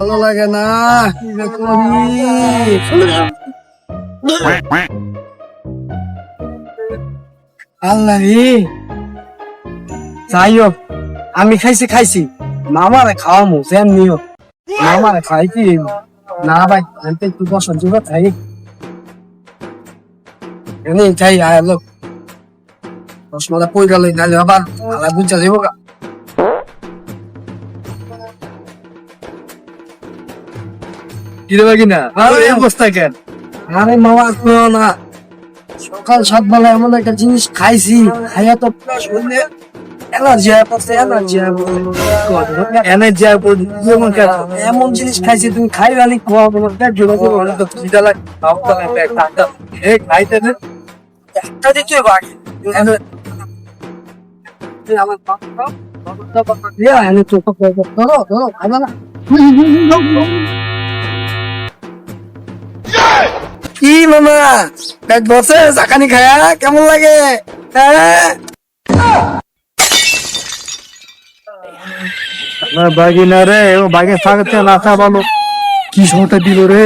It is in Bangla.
ভালো লাগে না। আল্লাহ রে যাই হোক আমি খাইছি খাইছি। মামারে খাওয়ামু, যেমনি হোক। মামারে খাই কি? না ভাই, আমি একটু বসন যুগ খাই। এনে খাই আয়, লোক। রসমালা কই গেল, নাহলে আবার আলাদা বুঝা দেবো গা। কিরে বাকি না আরে এই অবস্থা কেন আরে মামা কইও না সকাল সকালে এমন একটা জিনিস খাইছি খাইয়া তো পুরো শরীরে এনার্জি হয়ে পড়ছে এনার্জি হয়ে পড়ছে এনার্জি আর যেমন এমন জিনিস খাইছি তুমি খাই রানি খাওয়া তোমার পেট জোড়া তো অনেক তো খিদা লাগে খাও তাহলে একটা একটা এ খাইতে দে একটা দিতে বাকি আমার বাবা দিয়া এনে ধরো খাইবা না কি না। পেট ভরছে চাকানি খায়া, কেমন লাগে? হ্যাঁ? বাগিনা রে, ও বাগে থাকতে না খা ভালো। কি শোটা দিল রে?